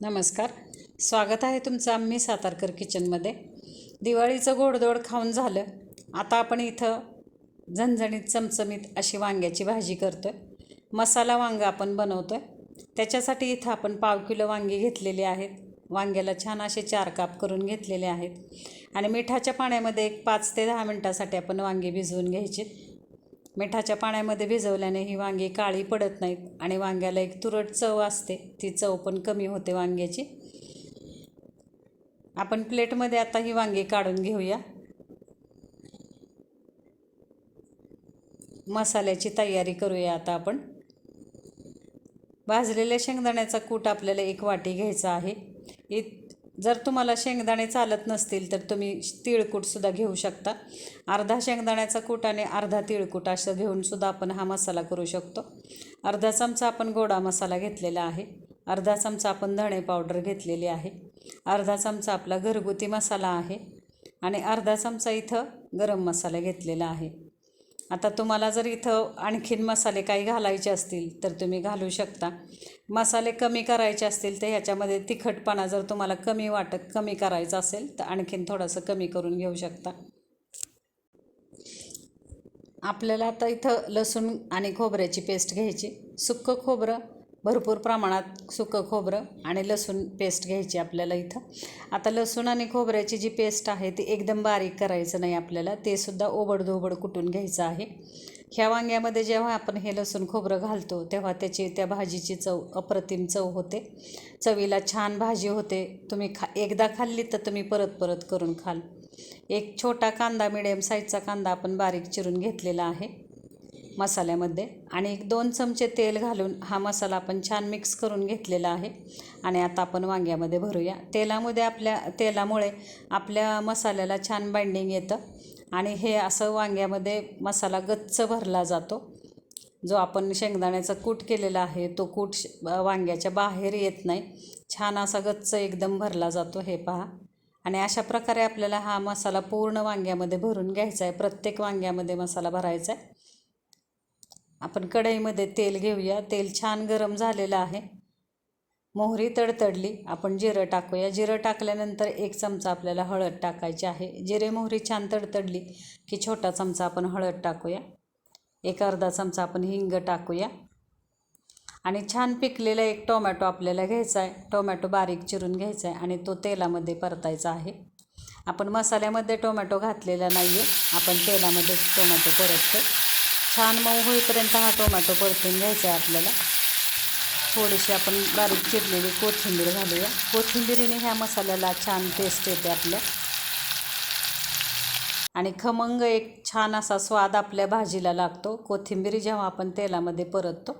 नमस्कार. स्वागत आहे तुमचं आम्ही सातारकर किचनमध्ये. दिवाळीचं गोडधोड खाऊन झालं. आता आपण इथं झणझणीत चमचमीत अशी वांग्याची भाजी करतो आहे मसाला वांगा आपण बनवतो आहे त्याच्यासाठी इथं आपण पाव किलो वांगी घेतलेली आहेत. वांग्याला छान असे चार काप करून घेतलेले आहेत. आणि मिठाच्या पाण्यामध्ये एक पाच ते दहा मिनटासाठी आपण वांगी भिजवून घ्यायची. मिठाच्या पाण्यामध्ये भिजवल्याने ही वांगी काळी पडत नाहीत आणि वांग्याला एक तुरट चव असते. ती चव पण कमी होते वांग्याची. आपण प्लेटमध्ये आता ही वांगी काढून घेऊया. मसाल्याची तयारी करूया आता आपण. भाजलेल्या शेंगदाण्याचा कूट आपल्याला एक वाटी घ्यायचा आहे. इत जर तुम्हाला शेंगदाणे चालत नसतील तर तुम्ही तिळकूटसुद्धा घेऊ शकता. अर्धा शेंगदाण्याचा कूट आणि अर्धा तिळकूट असं घेऊनसुद्धा आपण हा मसाला करू शकतो. अर्धा चमचा आपण गोडा मसाला घेतलेला आहे. अर्धा चमचा आपण धणे पावडर घेतलेली आहे. अर्धा चमचा आपला घरगुती मसाला आहे. आणि अर्धा चमचा इथं गरम मसाला घेतलेला आहे. आता तुम्हाला जर इथं आणखीन मसाले काही घालायचे असतील तर तुम्ही घालू शकता. मसाले कमी करायचे असतील तर ह्याच्यामध्ये तिखटपणा जर तुम्हाला कमी वाटत कमी करायचं असेल तर आणखीन थोडंसं कमी करून घेऊ शकता. आपल्याला आता इथं लसूण आणि खोबऱ्याची पेस्ट घ्यायची. सुक्कं खोबरं भरपूर प्रमाणात सुकं खोबरं आणि लसूण पेस्ट घ्यायची आपल्याला इथं. आता लसूण आणि खोबऱ्याची जी पेस्ट आहे ती एकदम बारीक करायचं नाही आपल्याला. ते सुद्धा ओबडधोबड कुटून घ्यायचं आहे. ह्या वांग्यामध्ये जेव्हा आपण हे लसूण खोबरं घालतो तेव्हा त्याची त्या भाजीची चव अप्रतिम चव होते. चवीला छान भाजी होते. तुम्ही खा एकदा खाल्ली तर तुम्ही परत परत करून खाल. एक छोटा कांदा मिडियम साईजचा कांदा आपण बारीक चिरून घेतलेला आहे. मसाल्यामध्ये आणि एक दोन चमचे तेल घालून हा मसाला आपण छान मिक्स करून घेतलेला आहे. आणि आता आपण वांग्यामध्ये भरूया. तेलामध्ये आपल्या तेलामुळे आपल्या मसाल्याला छान बाइंडिंग येतं. आणि हे असं वांग्यामध्ये मसाला गच्च भरला जातो. जो आपण शेंगदाण्याचा कूट केलेला आहे तो कूट वांग्याच्या बाहेर येत नाही. छान असा गच्च एकदम भरला जातो हे पहा. आणि अशा प्रकारे आपल्याला हा मसाला पूर्ण वांग्यामध्ये भरून घ्यायचा आहे. प्रत्येक वांग्यामध्ये मसाला भरायचा आहे. आपण कढईमध्ये तेल घेऊया. तेल छान गरम झालेलं आहे. मोहरी तडतडली. आपण जिरं टाकूया. जिरं टाकल्यानंतर एक चमचा आपल्याला हळद टाकायची आहे. जिरे मोहरी छान तडतडली की छोटा चमचा आपण हळद टाकूया. एक अर्धा चमचा आपण हिंग टाकूया. आणि छान पिकलेला एक टोमॅटो आपल्याला घ्यायचा आहे. टोमॅटो बारीक चिरून घ्यायचा आहे आणि तो तेलामध्ये परतायचा आहे. आपण मसाल्यामध्ये टोमॅटो घातलेला नाही आहे आपण तेलामध्येच टोमॅटो परततो छान मऊ होईपर्यंत हा टोमॅटो परतून घ्यायचा आहे आपल्याला. थोडीशी आपण बारीक चिरलेली कोथिंबीर घालूया. कोथिंबीरीने ह्या मसाल्याला छान टेस्ट येते आपल्या. आणि खमंग एक छान असा स्वाद आपल्या भाजीला लागतो. कोथिंबीर जेव्हा आपण तेलामध्ये परततो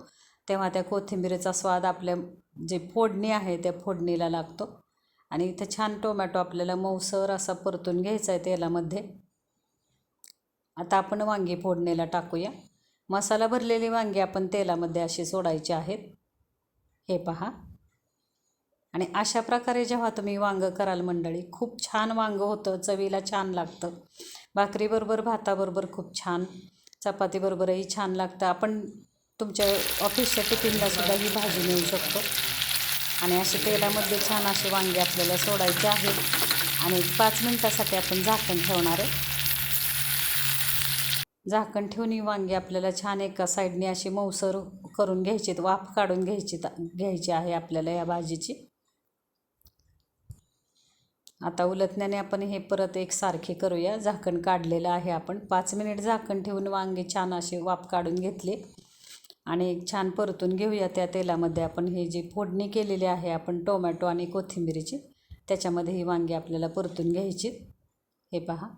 तेव्हा त्या कोथिंबीरीचा स्वाद आपल्या जे फोडणी आहे त्या फोडणीला लागतो. आणि इथं छान टोमॅटो आपल्याला मऊसर असा परतून घ्यायचा आहे तेलामध्ये. आता आपण वांगी फोडणीला टाकूया. मसाला भरलेली वांगी आपण तेलामध्ये अशी सोडायची आहेत. हे पहा. आणि अशा प्रकारे जेव्हा तुम्ही वांगं कराल मंडळी खूप छान वांगं होतं चवीला छान लागतं. भाकरीबरोबर भाताबरोबर खूप छान चपातीबरोबरही छान लागतं. आपण तुमच्या ऑफिसच्या टिफिनलासुद्धा ही भाजी नेऊ शकतो. आणि असे तेलामध्ये छान असे वांगे आपल्याला सोडायचे आहेत आणि पाच मिनटासाठी आपण झाकण ठेवणार आहे. झाकण ठेवून ही वांगी आपल्याला छान एका साईडने अशी मऊसर करून घ्यायची वाफ काढून घ्यायची घ्यायची आहे आपल्याला या भाजीची. आता उलटण्याने आपण हे परत एकसारखे करूया. झाकण काढलेलं आहे आपण. पाच मिनिट झाकण ठेवून वांगे छान असे वाफ काढून घेतले. आणि छान परतून घेऊया त्या तेलामध्ये आपण. हे जी फोडणी केलेली आहे आपण टोमॅटो आणि कोथिंबिरीची त्याच्यामध्ये ही वांगी आपल्याला परतून घ्यायची. हे पहा.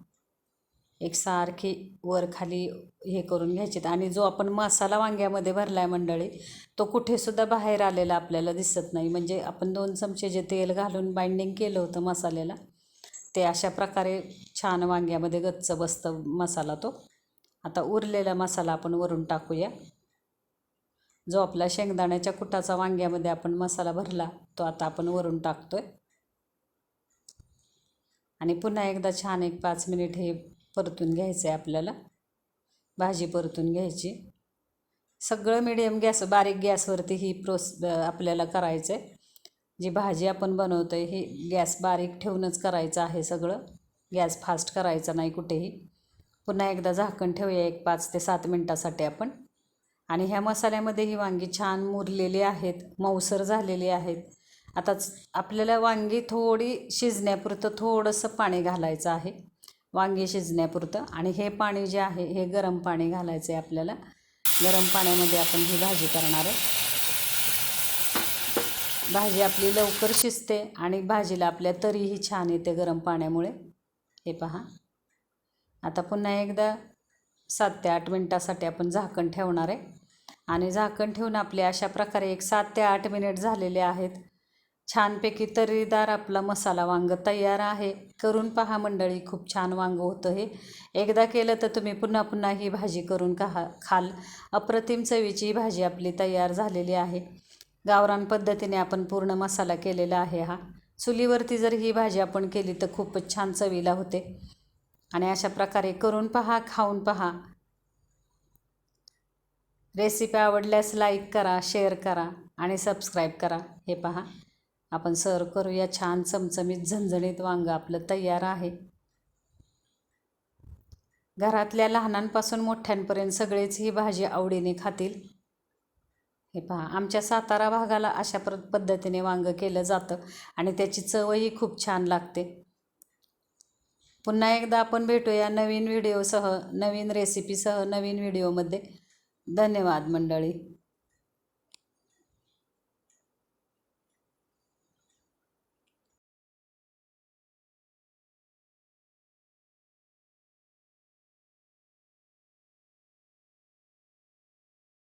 एकसारखी वर खाली हे करून घ्यायचेत. आणि जो आपण मसाला वांग्यामध्ये भरला आहे मंडळी तो कुठेसुद्धा बाहेर आलेला आपल्याला दिसत नाही. म्हणजे आपण दोन चमचे जे तेल घालून बाइंडिंग केलं होतं मसाल्याला ते अशा प्रकारे छान वांग्यामध्ये गच्च बसतं मसाला तो. आता उरलेला मसाला आपण वरून टाकूया. जो आपला शेंगदाण्याच्या कुटाचा वांग्यामध्ये आपण मसाला भरला तो आता आपण वरून टाकतो आहे आणि पुन्हा एकदा छान एक पाच मिनिट हे परतून घ्यायचं आहे आपल्याला. भाजी परतून घ्यायची. सगळं मिडियम गॅस बारीक गॅसवरती ही प्रोस आपल्याला करायचं आहे जी भाजी आपण बनवतो आहे ही गॅस बारीक ठेवूनच करायचं आहे सगळं. गॅस फास्ट करायचा नाही कुठेही. पुन्हा एकदा झाकण ठेवूया एक पाच ते सात मिनटासाठी आपण. आणि ह्या मसाल्यामध्ये ही वांगी छान मुरलेली आहेत मऊसर झालेली आहेत. आताच आपल्याला वांगी थोडी शिजण्यापुरतं थोडंसं पाणी घालायचं आहे. वांगी शिजण्यापुरतं. आणि हे पाणी जे आहे हे गरम पाणी घालायचं आहे आपल्याला. गरम पाण्यामध्ये आपण ही भाजी करणार आहे. भाजी आपली लवकर शिजते आणि भाजीला आपल्या तरीही छान येते गरम पाण्यामुळे. हे पहा. आता पुन्हा एकदा सात ते आठ मिनटासाठी आपण झाकण ठेवणार आहे. आणि झाकण ठेवून आपले अशा प्रकारे एक सात ते आठ मिनिट झालेले आहेत. छानपैकी तर्रीदार आपला मसाला वांग तयार आहे. करून पहा मंडळी खूप छान वांग होतं हे. एकदा केलं तर तुम्ही पुन्हा पुन्हा ही भाजी करून खा खाल. अप्रतिम चवीची ही भाजी आपली तयार झालेली आहे. गावरान पद्धतीने आपण पूर्ण मसाला केलेला आहे हा. चुलीवरती जर ही भाजी आपण केली तर खूपच छान चवीला होते. आणि अशा प्रकारे करून पहा खाऊन पहा. रेसिपी आवडल्यास लाईक करा शेअर करा आणि सबस्क्राईब करा. हे पहा. आपण सर्व करूया छान चमचमीत झणझणीत वांगं आपलं तयार आहे. घरातल्या लहानांपासून मोठ्यांपर्यंत सगळेच ही भाजी आवडीने खातील. हे पहा आमच्या सातारा भागाला अशा प्र पद्धतीने वांगं केलं जातं आणि त्याची चवही खूप छान लागते. पुन्हा एकदा आपण भेटूया नवीन व्हिडिओसह नवीन रेसिपीसह नवीन व्हिडिओमध्ये. धन्यवाद मंडळी.